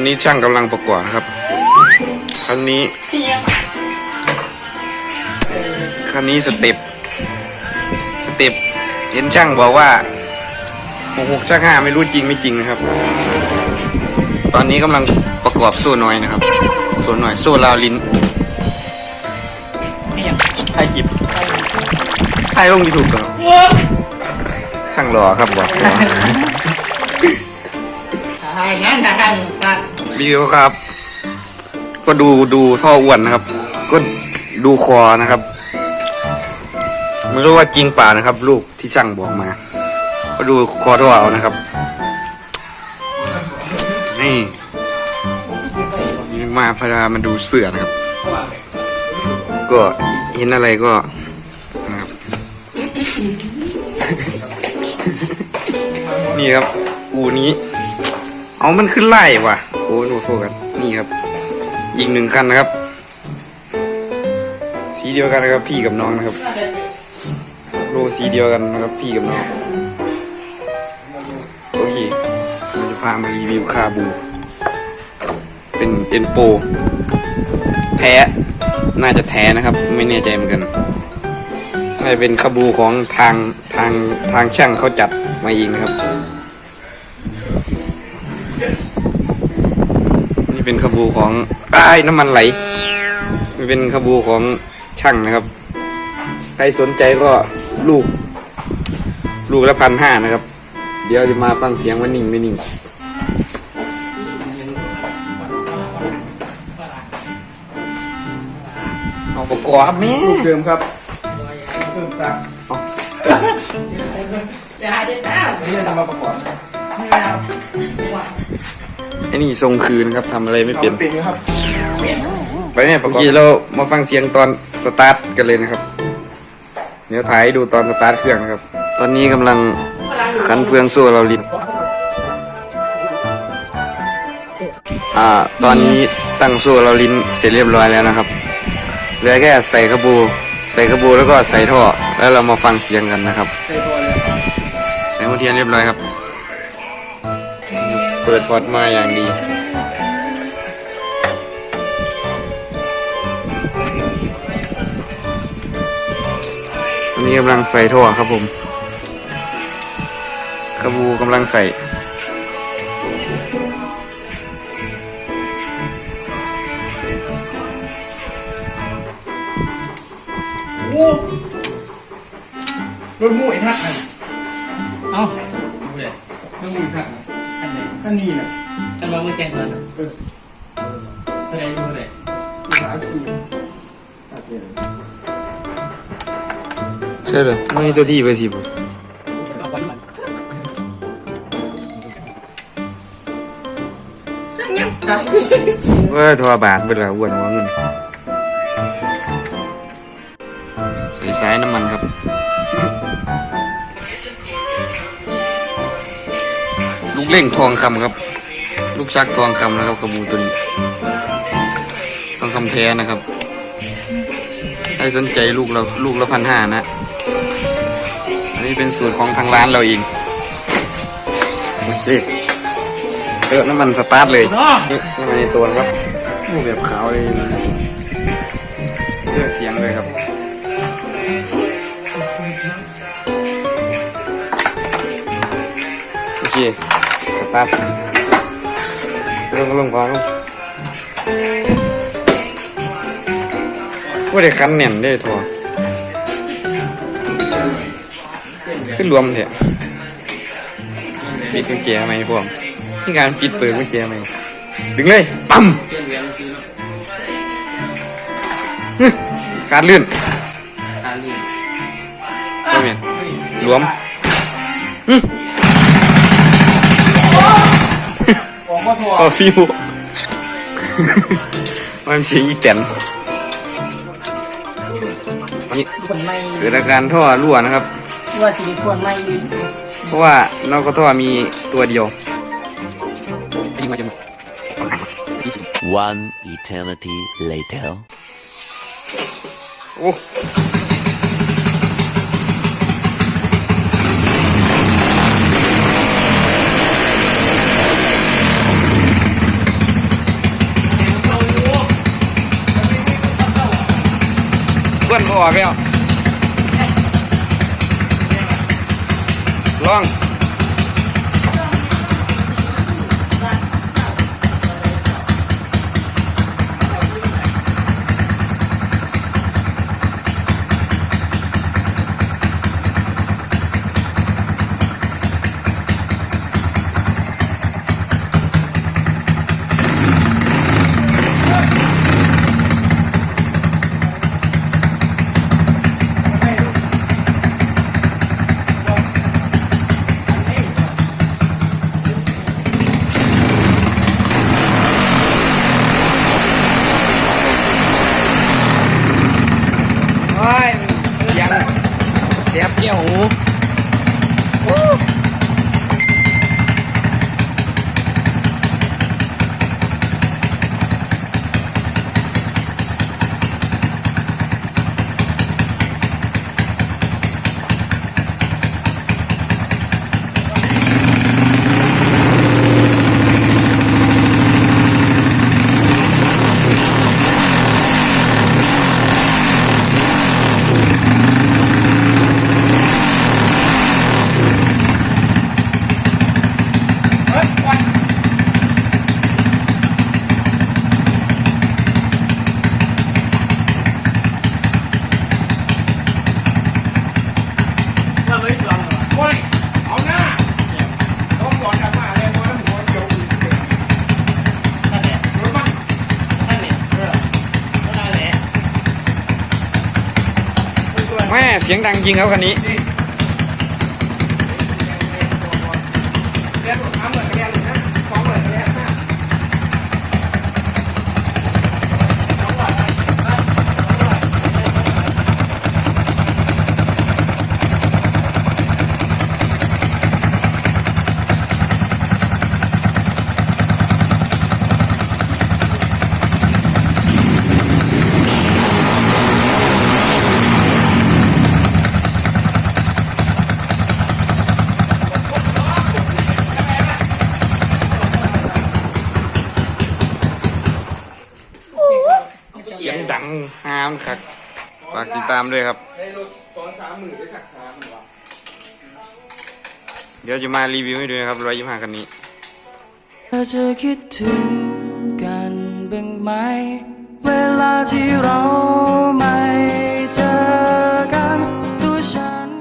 อนนี้ช่างกำลังประกอบนะครับ คันนี้ คันนี้สเต็ป สเต็ป เห็นช่างบอกว่าหกหกช่างห้าไม่รู้จริงไม่จริงนะครับ ตอนนี้กำลังประกอบโซ่น้อยนะครับ โซ่น้อย โซ่ลาวลิ้นนี่ยังให้คลิปให้ลงยูทูบก่อนช่างรอครับบอก รอถ่ายงั้นถ่ายกันตัดรีวิวครับ ก็ดูดูท่ออ้วนนะครับ ก็ดูคอนะครับ ไม่รู้ว่าจริงป่านะครับ ลูกที่ช่างบอกมา ก็ดูคอท่อเอานะครับ นี่นี่มาพรามาดูเสือนะครับ ก็เห็นอะไรก็นะครับนี่ครับอูนี้ เอามันขึ้นไล่ว่ะโอ้โหโฟกัสนี่ครับ อีกหนึ่งคันนะครับ สีเดียวกันนะครับ พี่กับน้องนะครับ โลสีเดียวกันนะครับ พี่กับน้อง โอเคเราจะพามารีวิวคาบู เป็นเอ็นโปแท้น่าจะแท้นะครับ ไม่แน่ใจเหมือนกันน่าจะเป็นคาบูของทางทางทางช่างเขาจัดมาเองครับ เป็นขบูของอ้ายน้ำมันไหลนี่เป็นขบูของช่างนะครับ ใครสนใจก็ลูก ลูกละพันห้านะครับ เดี๋ยวจะมาฟังเสียงว่านิ่งไม่นิ่งเอาประกอบแม่ลูกเดิมครับเพิ่มซักอย่าเด็ดแล้วอันนี้จะมาประกอบนะ ไอ้นี่ทรงคืนครับทำอะไรไม่เป็นทำเป็นนะครับไปเนี่ยเมื่อกี้เรามาฟังเสียงตอนสตาร์ทกันเลยนะครับ เดี๋ยวถ่ายให้ดูตอนสตาร์ทเครื่องนะครับ ตอนนี้กำลังขันเฟืองโซ่เราลิดอ่า ตอนนี้ตั้งโซ่เราลิ้นเสร็จเรียบร้อยแล้วนะครับเหลือแค่ใส่กระบู ใส่กระบูแล้วก็ใส่ท่อ แล้วเรามาฟังเสียงกันนะครับใช้ตัวเลยครับใส่หัวเทียนเรียบร้อยครับเปิดพอร์ตมาอย่างดี อันนี้กำลังใส่ท่อครับผมกระบูกำลังใส่โอ้รถมู่ไอ้ทักนะเอ้ารถมู่ไอ้ทักนะ อันไหนก็นี่นะอันว่ามือแจ้งก่อนเออเท่าไหร่ดูเท่าไหร่สามสี่สัตว์เลยใช่เลยไม่ตัวที่ไปสิผมเอาวันมันว่าโทรบาทเวลาอ้วนหัวเงินใส่สายน้ำมันครับ เล่งทองคำครับ ลูกชักทองคำนะครับกระบูตัวนี้ทองคำแท้นะครับใครสนใจลูกเราลูกละพันห้านะ อันนี้เป็นสูตรของทางร้านเราเองโอเคเออน้ำมันสตาร์ทเลยเนาะนี่ข้างในตัวครับแบบขาวเลยเลือกเสียงเลยครับโอเค สตาร์ทลงลงพอลงว่าได้คันแน่นได้ทัวขึ้นรวมเถอะปิดกุญแจไหมพวกนี่การปิดเปิดกุญแจไหมดึงเลย ปั๊มฮึขาดลื่นอาลีก็เมียนรวมอ อกมาทัวโอ้ฟิว มันเสียงอีแตนนี่คนไม่เกิดอาการท่อรั่วนะครับ ว่าสิริพรไม่เพราะว่านอกกระท่อมีตัวเดียวยิงมาจน One eternity later. โอ้ ออกแล้วลอง โอ้ยเสียงเสียบเกี่ยวหู แม่เสียงดังจริงครับคันนี้ เสียงดังฮามคักฝากติดตามด้วยครับในรถสอนสามหมื่นได้ถักหาหรือวะเดี๋ยวจะมารีวิวให้ดูนะครับร้อยยี่ห้าคันนี้เธอจะคิดถึงกันบ้างไหม เวลาที่เรา